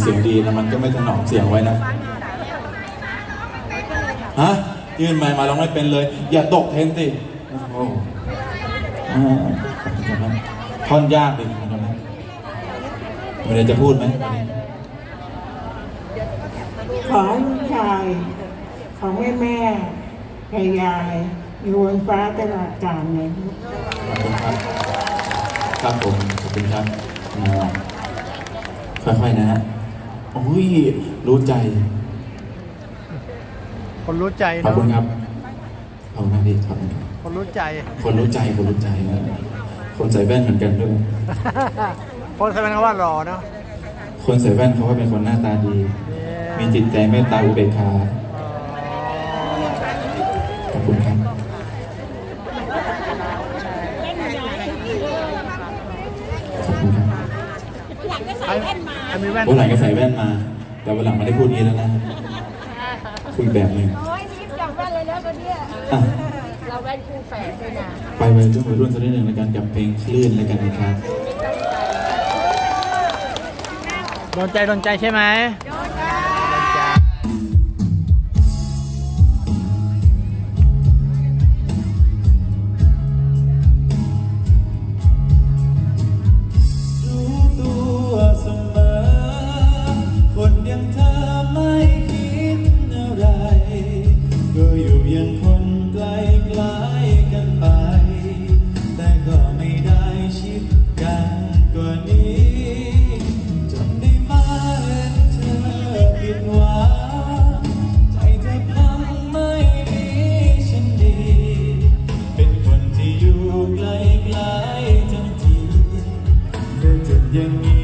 เสียงดีนะมันก็ไม่ถนอมเสียงไว้นะฮะยื่นไมค์มาร้องไม่เป็นเลย อย่าตกเทรนสิโอ้โหอ่าขอบคุณครับท่อนยากเลยคุณนะมีอะไรจะพูดไหมวันนี้ขอให้ลูกชายของแม่แม่ยายยายอยู่บนฟ้าตลอดกาลเลยขอบคุณครับครับผมขอบคุณครับอ่าค่อยๆนะฮะ โอ้ย รู้ใจ คนรู้ใจขอบเนาะคุณครับขอบคุณครับพี่ขอบคุณครับคนรู้ใจ คนรู้ใจคนรู้ใจนะคนใส่แว่นเหมือนกันด้วย คนแสดงว่ารอเนาะคนใส่แว่นเขาว่าเป็นคนหน้าตาดีมีจิตใจเมตตาอุเบกขาขอบคุณครับ ขอบคุณครับ ไอ้ไอ้มีแว่นวันหลังก็ใส่แว่นมา แต่วันหลังไม่ได้พูดนี้แล้วนะคุยแบบหนึ่งโอ้ยรีบกลับบ้านเลยแล้วก็เนี่ยอะเราแว่นคู่แฝดด้วยนะไปวัยรุ่นวัยรุ่นสักนิดหนึ่งในการกับเพลงคลื่นแล้วกันนะครับ โดนใจโดนใจใช่ไหมรู้ ยังคนไกลไกลๆกันไป แต่ก็ไม่ได้ชิดกันกว่านี้จนได้มาเห็นเธอผิดหวังใจเธอพังไม่มีฉันดี เป็นคนที่อยู่ไกลไกลๆทั้งทีเธอจะย่างนี้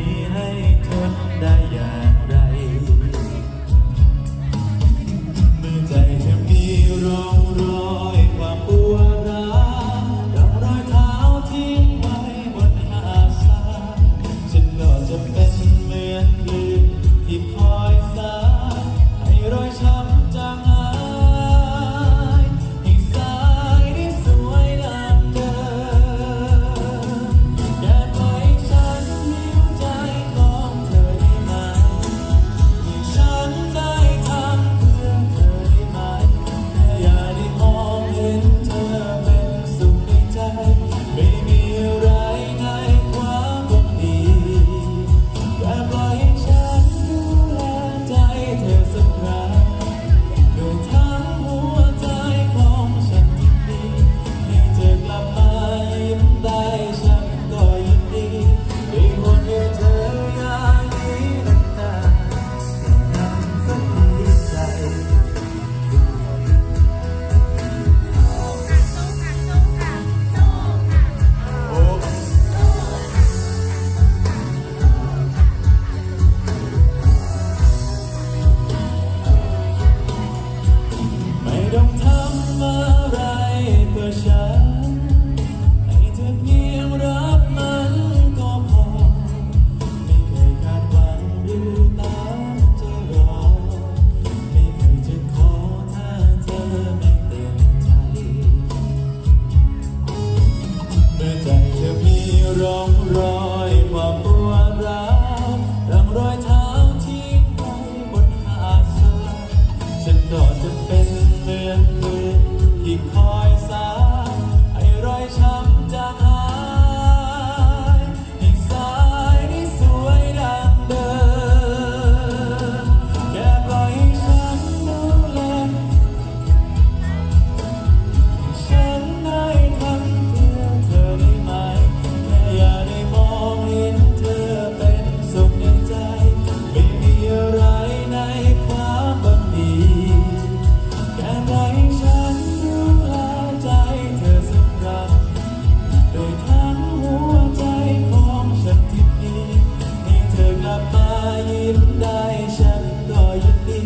ยิ้มได้ฉันก็ยินดี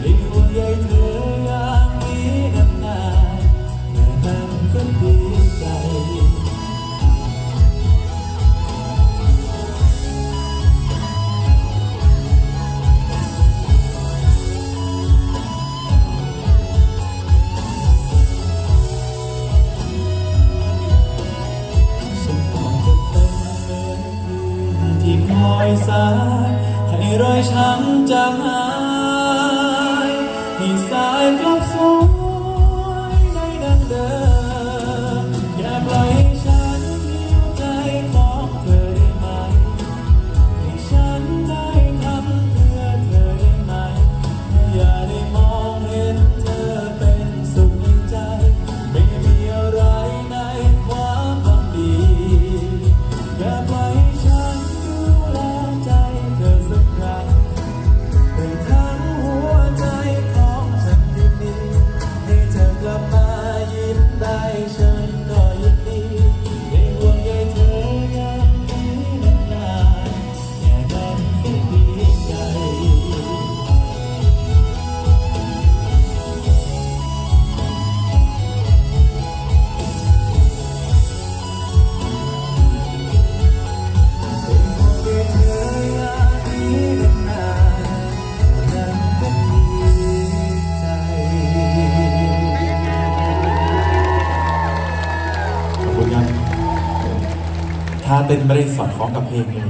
ได้ห่วใยเธออย่างนี้นานๆแค่นั้นก็ดีใจ ฉันคงจะเป็นเหมือนคลื่นที่คอยสาย Brahma ท่าเต้นไม่ได้สอดคล้องกับเพลงเลย